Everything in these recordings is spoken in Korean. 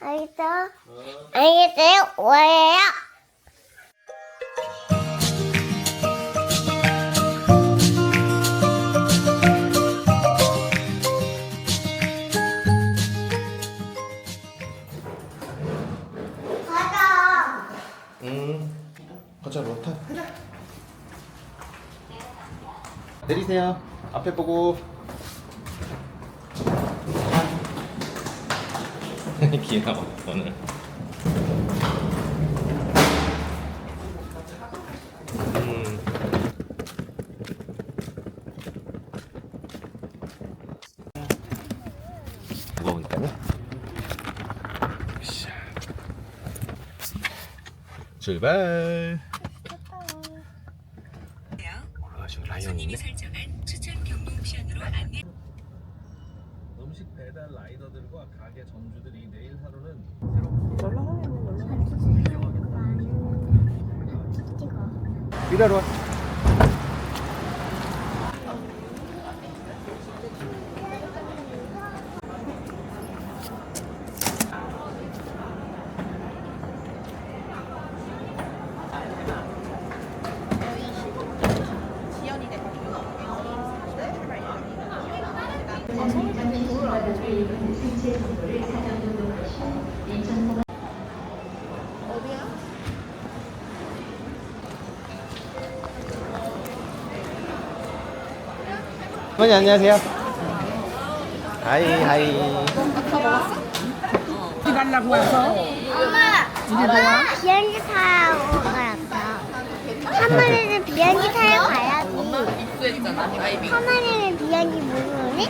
알겠어요? 알겠어요? 로타. 내리세요. 앞에 보고. 귀여워 오늘. 음. 무거우니까요. 샤. 출발. 아, 저 라이언 있네. 설정한 추천 경로 옵션으로 안내 음식 배달 라이더들과 가게 점주들이 내일 하루는 새롭고 일하러 와. 어머니 안녕하세요. 하이 하이. 일하려고 와서 엄마, 엄마 비행기 타고 가야죠. 할머니는 비행기 타고 가야지. 할머니는 비행기 모르니?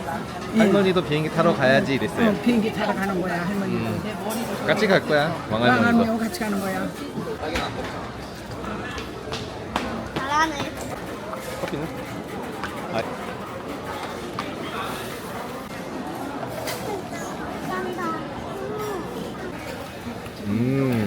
할머니도 비행기 타러 가야지 이랬어요. 어, 비행기 타러 가는 거야 할머니도 같이 갈 거야. 왕할머니도. 왕할머니하고 같이 가는 거야 잘하네. 커피는? 아, 감사합니다. 음.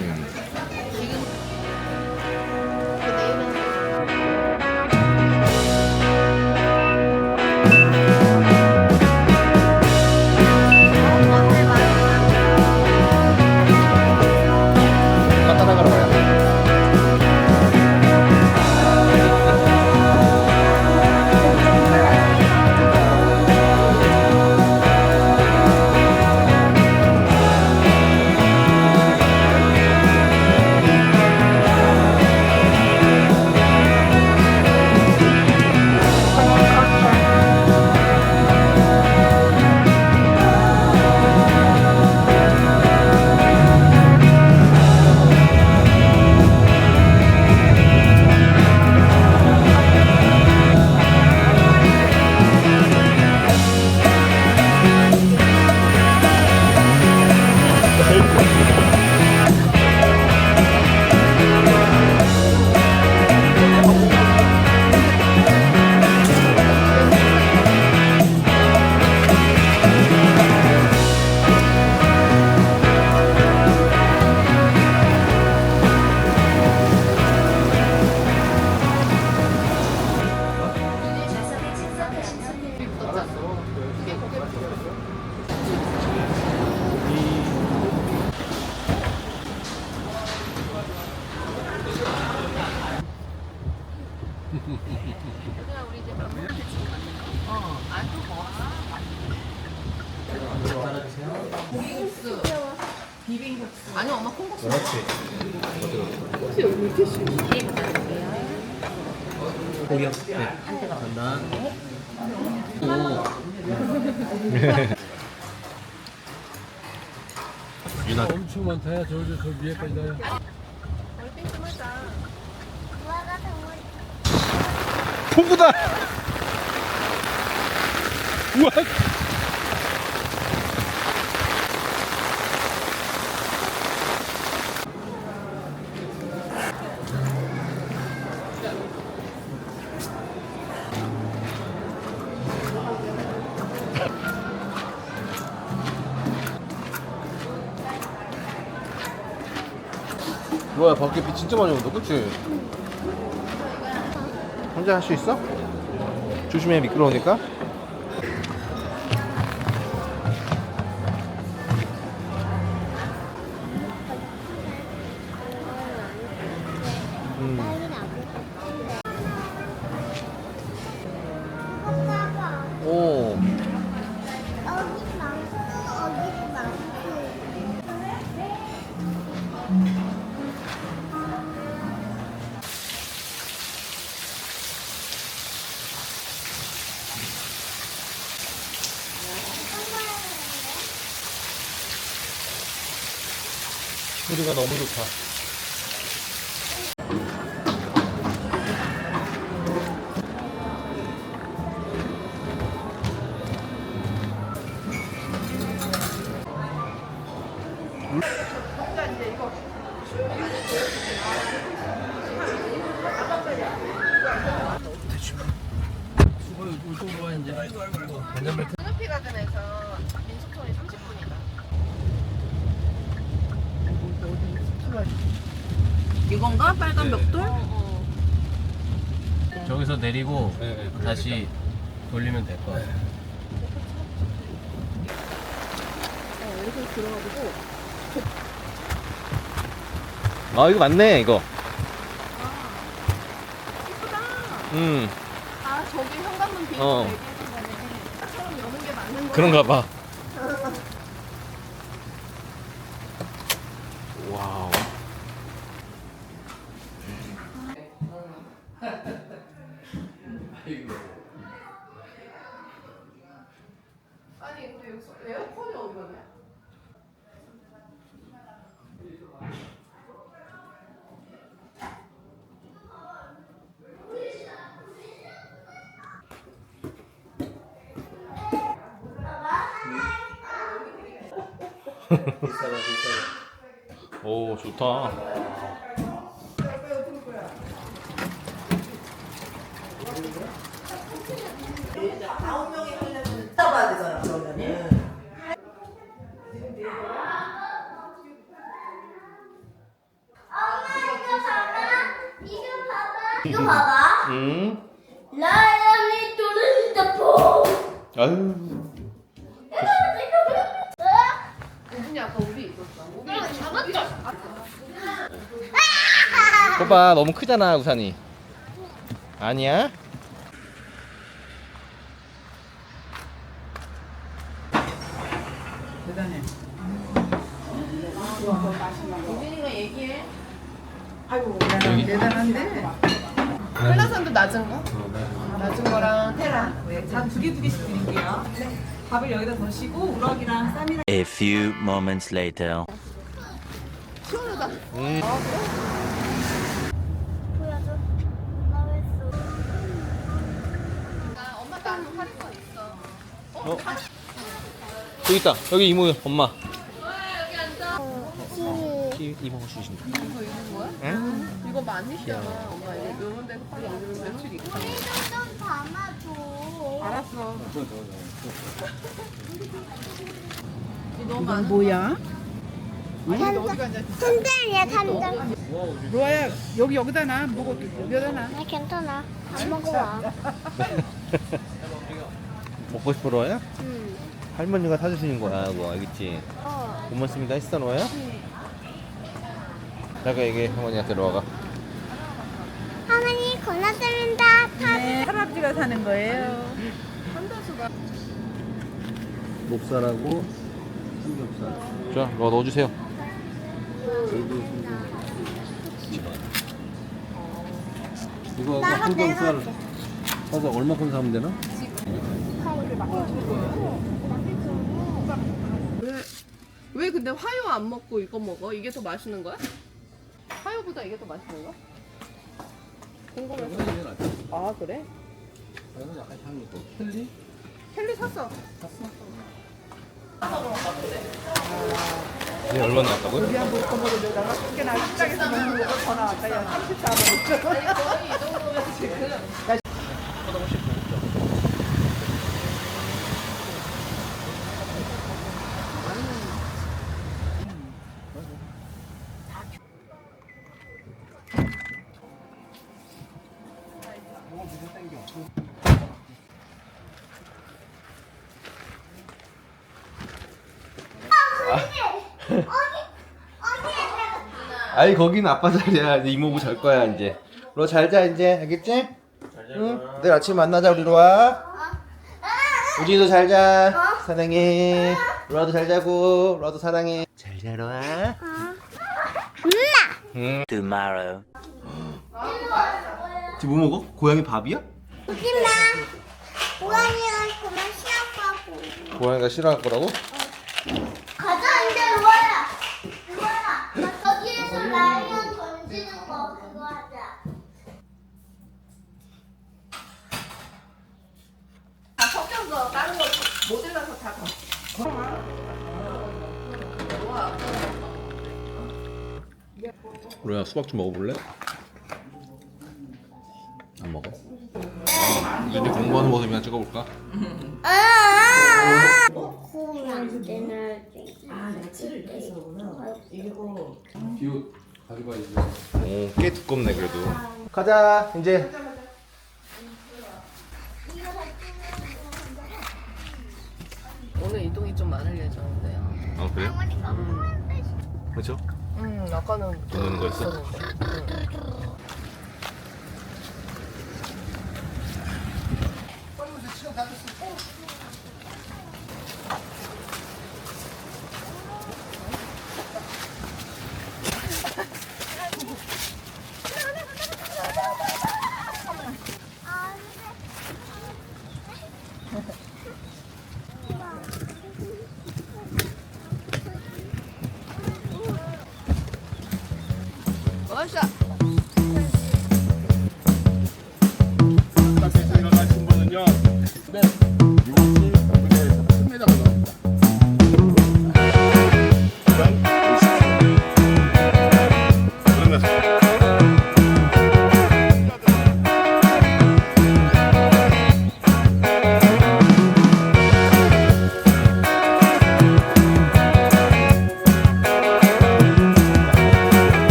유나 엄청 많다 저, 저, 저 위에까지 다 뭐가 정말 포구다. 우와. 밖에 비 진짜 많이 온다 그치? 혼자 할 수 있어? 조심해 미끄러우니까 음. 소리가 너무 좋다. 스피가든에서 민속촌이 30분이다. 이건가? 빨간 벽돌? 저기서 내리고 다시 돌리면 될 것 같아. 아 이거 맞네 이거. 음. 아 저기 현관문 비밀 어. 얘기해준 거네. 처럼 여는 게 맞는 거야. 그런가 봐. 와우. 여기서 에어컨이 어디 갔냐? 오 좋다. 따봐야 되잖아 그러면은 이거 봐봐. 이거 봐봐. 음. 라이언이 떨어진다 퐁. 아유. 우빈이 아까 우리 있었어. 우빈이 잡았죠? 봐봐 너무 크잖아 우산이. 아니야? 대단해. 우빈이가 얘기해. 아이고 대단한, 대단한데. 한라산도 낮은 거? 낮은 거랑 테라. 잔두 개 두 개씩 드릴게요 밥을 여기다 넣으시고 우럭이랑 쌈이랑 A few moments later. 음. 보여줘. 엄마 왜 써? 나 엄마 나도 할거 있어. 어? 여기 있다. 여기 이모 엄마. 이- 이모가 주신다. 이거 거야? 응? 이거 많이 시잖아 엄마 이거 요런 데서 빨리 여기는 며칠 입고. 좀 담아줘. 알았어. 너무 많은 뭐야? 탄장이야 탄장. 로아야 여기 여기다 놔. 먹어 여기다 놔. 나 괜찮아. 안 먹어봐. 먹고 싶어 로아야? 응. 할머니가 사주시는 거야 그거 알겠지? 어. 고맙습니다 했어 로아야? 잠깐 얘기해 할머니한테 로아가. 할머니 골라드린다. 네, 할아버지가 사는 거예요. 목살하고 삼겹살. 자 로아 넣어주세요. 이거 삼겹살 사서 얼마큼 사면 되나? 왜, 왜 근데 화요 안 먹고 이거 먹어? 이게 더 맛있는 거야? 화요보다 이게 더 맛있는 거야? 궁금해서. 아 그래? 이건 약간 향이 있고. 틀리? 헬리 샀어. 얘 얼마 나왔다고요? 우리 한번 먹고 먹어줘다가 꽤나 식당에서 먹는 거더 나왔다. 야 34만 원. 아니 거의 이 정도면 지금. 아니 거기는 아빠 자리야. 이제 이모부 잘 거야 이제. 너 잘 자 이제 알겠지? 응. 내일 아침 만나자 우리 로아. 우진이도 잘 자. 사랑해. 로아도 잘 자고. 로아도 사랑해. 잘 자 로아. 응. Tomorrow. 지금 뭐 먹어? 고양이 밥이야? 오지마. 고양이랑 그만 시합하고. 고양이가 싫어할 거라고? 가자 이제 로아야. 로아야. 저기에서 라이언 던지는 거 그거 하자. 다 섞여서 다른 거 모델라서 다 가. 로야 수박 좀 먹어볼래? 안 먹어? 아, 이제 공부하는 모습이나 찍어볼까? 고우면 안 되나? 비옷 가져가야지. 오, 꽤 두껍네 그래도. 가자 이제. 이동이 좀 많을 예정인데요. 아 그래요? 그렇죠? 음, 아까는 돈 내는 거였어? 있었는데. 음. 어샤. 생각 하신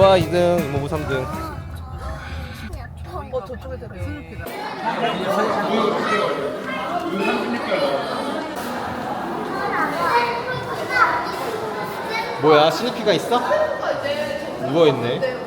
1등, 로아 2등, 이모부 3등. 어, 저쪽에 스누피다. 뭐야 스니피가 있어? 누워 있네.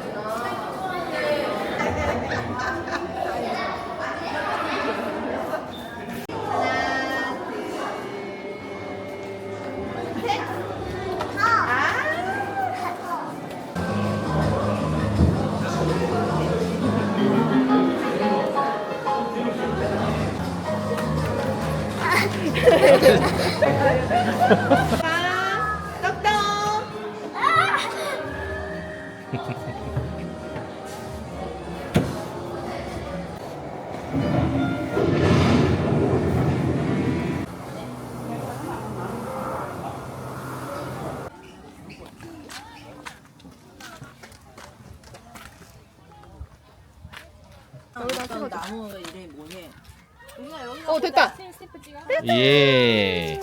예.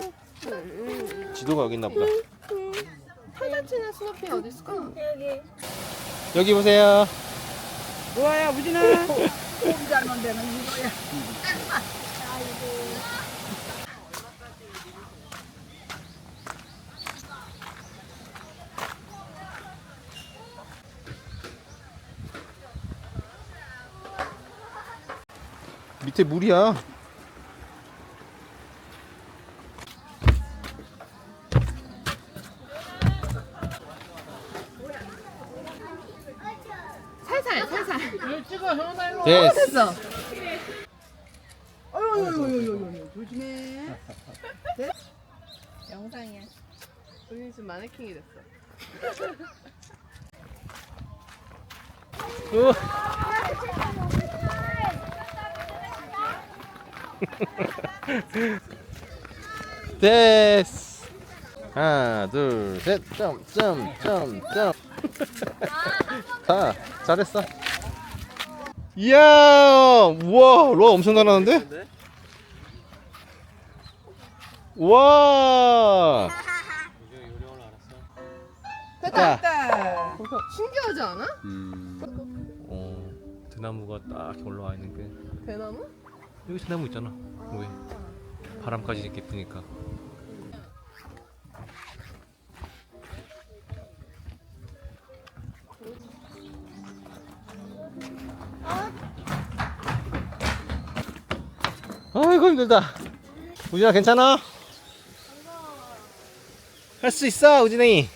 지도가 여기 있나 보다. 찍는 스누피 어디 있을까? 여기. 여기 보세요. 로아야 우진아 꼼잘 만드는 이거야 밑에 물이야. 됐어. 됐어. 어이구이구이구 조심해 영상이야. 우리 지금 마네킹이 됐어. 우. 됐어. 하나, 둘, 셋, 점, 점, 점, 점. 자, 잘했어. 이야, 우와, 로아 엄청 잘하는데? 와. 됐다. 자, 신기하지 않아? 어, 대나무가 딱 올라와 있는 게 대나무? 여기 대나무 있잖아. 왜? 바람까지 이렇게 부니까. 아이고 힘들다. 우진아 괜찮아? 할 수 있어, 우진이.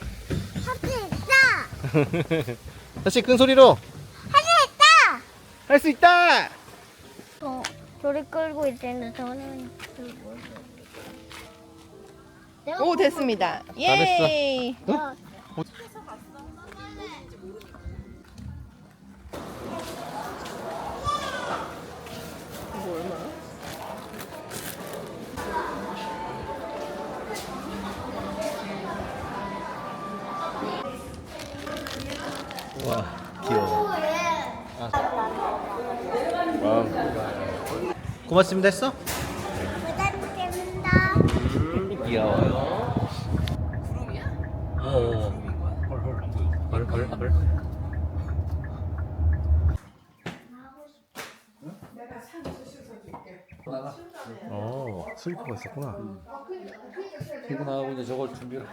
할수 있다. 다시 큰 소리로. 할수 있다. 할수 있다. 어, 조리 끌고 있는데 저는 내가 오 됐습니다. 잘했어. 예. 내가 고맙습니다 했어? 귀여워요. 구름이야? 어. 헐, 헐, 헐. 어, 슬리퍼가 있었구나. 퇴근하고 이제 저걸 준비를.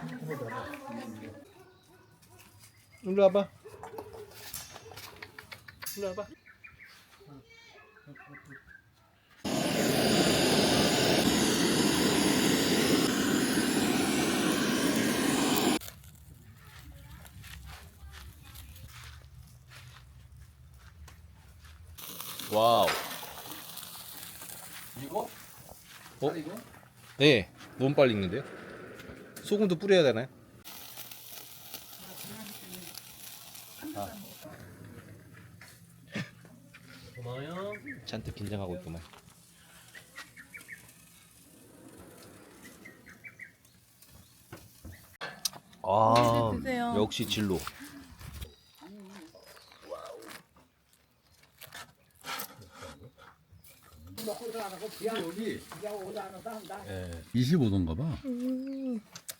일로 와봐. 일로 와봐. 와우. 이거? 어? 네, 너무 빨리 익는데요? 소금도 뿌려야 되나요? 고마워요. 잔뜩 긴장하고 있구만. 아, 드세요. 역시 진로. 예. 25도인가 봐.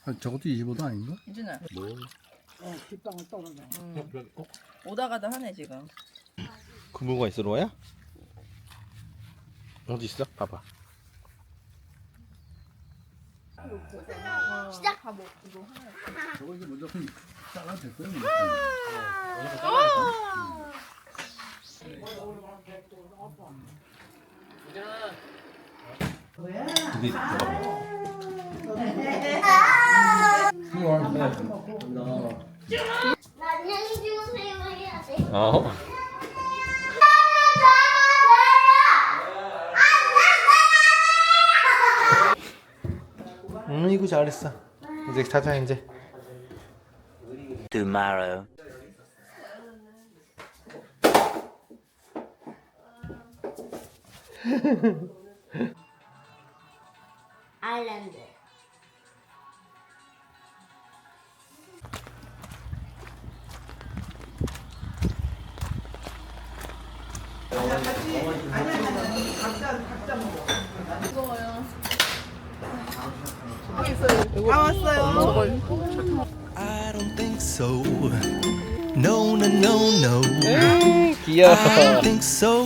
아, 저것도 25도 아닌가? 유진아 뭐? 빗방울 떨어져 오다 가다 하네 지금 근무가 있어, 로아야? 어디 있어? 봐봐. 저거 이제 먼저 잘라 안녕히 주무세요 해야 돼. 어. 음, 이거 잘했어. 이제 자자 이제. Tomorrow. so. No, no, no, no. Hey, yeah. I don't think so.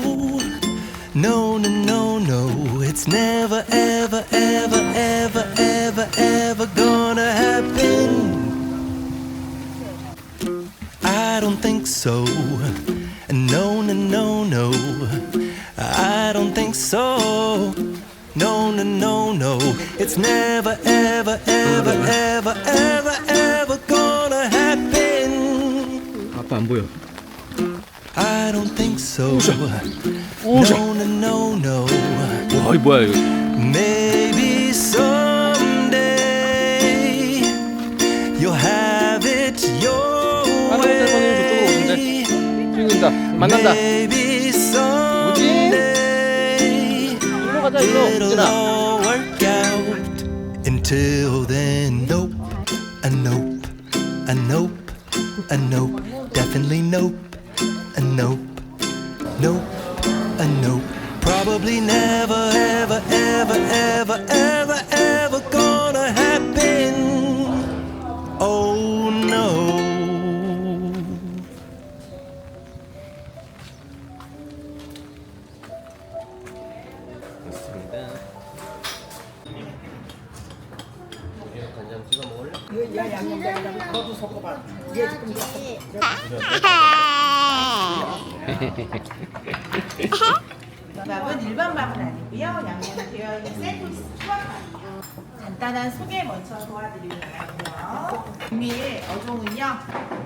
No, no, no, no. It's never, ever, ever, ever, ever, ever gonna happen. I don't think so. No, no, no, no. I don't think so. No, no, no, no. It's never, ever, ever, ever, ever, ever. 아빠 안 보여. I don't think so. No, no, no, no. 와, 이 뭐야 이거? Maybe someday you'll have it your 하늘색 선생님 저쪽으로 오신대. way. 찍는다. 만난다. Maybe someday 일로 가자 일로. it'll 우진아. all work out. Until then, nope, a nope, a nope, a nope, definitely nope, a nope, nope, a nope. Probably never, ever, ever, ever, ever, ever 밥은 일반 밥은 아니고요. 양념 되어 있는 샌드위치 수박밥이요. 간단한 소개 먼저 도와드리려고요. 비밀 어종은요.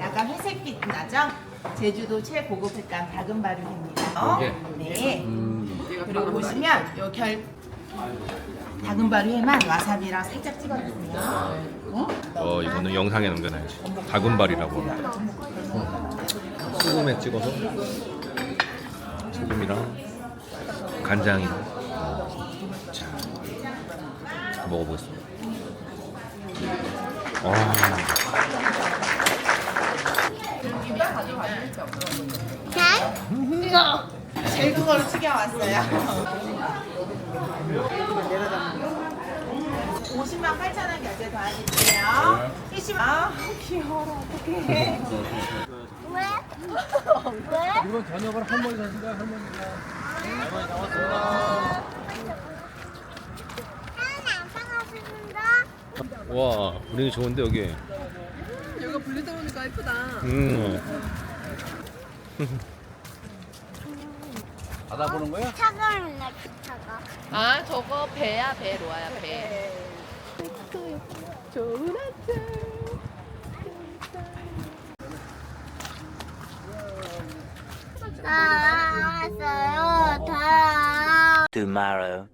약간 회색빛 나죠? 제주도 최고급 횟감 다금바루입니다. 네. 그리고 보시면 요결 다금바루에만 와사비랑 살짝 찍어주세요. 어 이거는 영상에 남겨놔야지. 다금발이라고. 소금에 찍어서 소금이랑 간장이랑. 자 먹어보겠습니다. 아. 제일 큰 걸로 튀겨왔어요. 50만 8천 원 결제 도와드릴게요. 20만. 아, 귀여워. 어떡해. 왜? 왜? 이번 저녁을 할머니 사신가 할머니가. 안 사가신다. 와 분위기 좋은데 여기. 여기가 분리돼 보니까 예쁘다. 음. 바다 보는 거야? 차가운 날 차가. 아 저거 배야 배 로아야 배. 좋은 아침. 다 왔어요. 다. Tomorrow.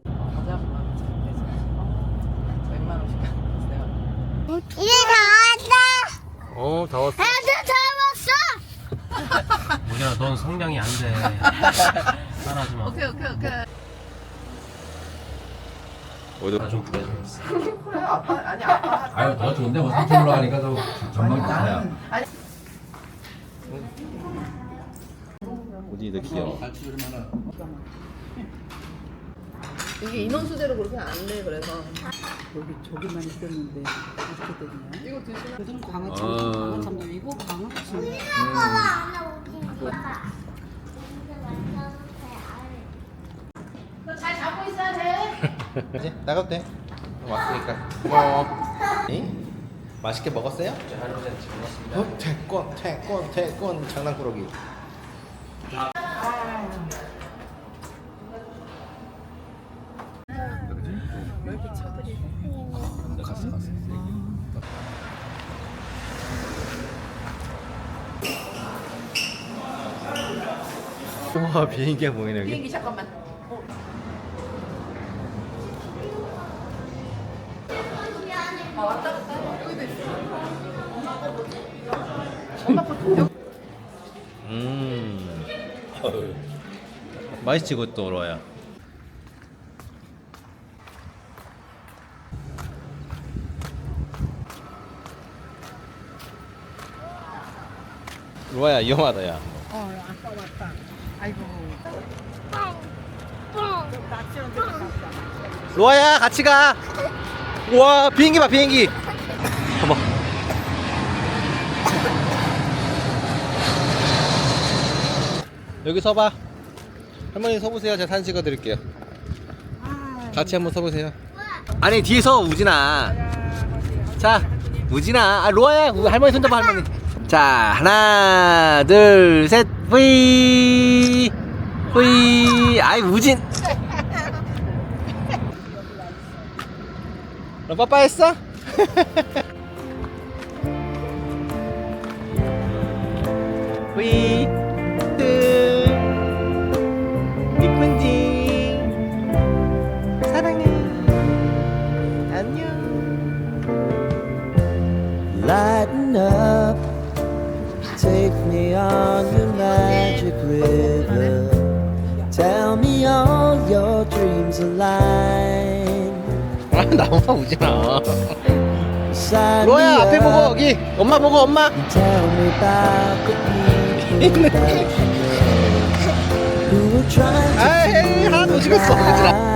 이제 다 왔다. 어 다 왔어. 애들 다 왔어. 뭐냐, 넌 성량이 안 돼. 따라하지 마. 오케이 오케이 오케이. 어디 나좀 부려줘. 그래 아빠 아니 아빠. 아유 더 좋은데 뭐 삼촌 올라가니까 더 전망이 좋아요. 어디도 귀여워. 이게 인원 수대로 그렇게 안돼 그래서. 여기 저기만 있었는데 이렇게 됐네. 이거 드시면 요즘 어. 광어참, 광어참돔이고 광어치. 이제 나가도 돼. 왔으니까 고마워. 응? 맛있게 먹었어요? 어, 태권, 태권, 태권 장난꾸러기. 갔어, 갔어. 우와 비행기가 보이네 여기. 비행기 잠깐만. 음. 맛있지 그것도 로아야. 로아야 위험하다 야. 어, 아빠 왔다. 아이고. 갔다. 로아야 같이 가. 와 비행기 봐 비행기 여기 서봐. 할머니 서보세요. 제가 사진 찍어드릴게요. 같이 한번 서보세요. 아니 뒤에 서 우진아. 자 우진아. 아 로아야. 우- 할머니 손 잡아 할머니. 자 하나 둘셋. 후이 후이 아이 우진. 너 빠빠했어? 후이 뜨 Lighten up, take me on your magic river. Tell me all your dreams align. 아 나만 우진아 Sign 로아야 me 앞에 보고 up 여기 엄마 보고 엄마 and tell me about the people that you know who are trying to 아이 하나도 못 찍었어 우진아